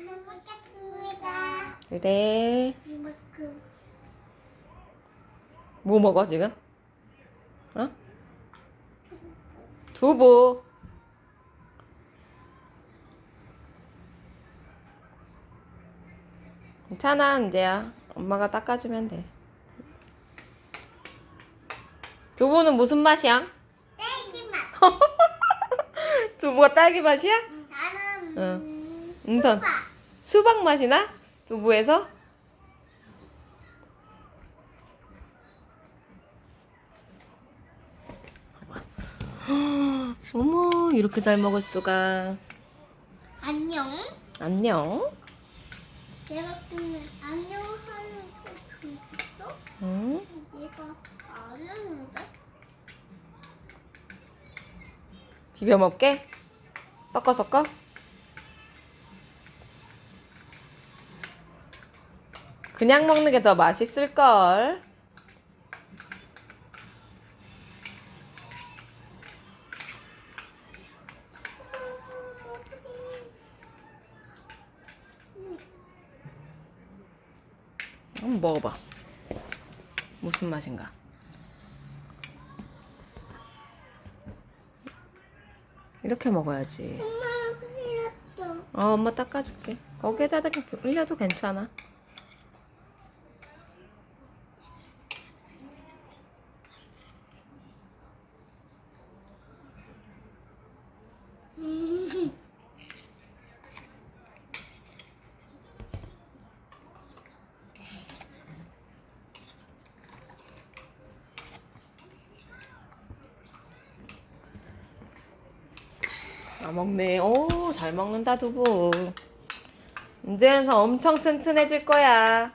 먹겠습니다. 그래. 이만큼. 뭐 먹어 지금? 어? 두부. 괜찮아 이제야. 엄마가 닦아주면 돼. 두부는 무슨 맛이야? 딸기 맛. 두부가 딸기 맛이야? 나는 응. 음, 은선. 수박. 맛이 나? 두부에서? 어머 이렇게 잘 먹을 수가 안녕. 안녕 내가 그냥 안녕 하는 거 있어? 응? 얘가 안 했는데? 비벼 먹게? 섞어 섞어? 그냥 먹는 게 더 맛있을걸 한번 먹어봐 무슨 맛인가 이렇게 먹어야지 엄마 흘렸어. 어, 엄마 닦아줄게. 거기에다 이렇게 흘려도 괜찮아. 아, 먹네. 오, 잘 먹는다, 두부. 이제는 엄청 튼튼해질 거야.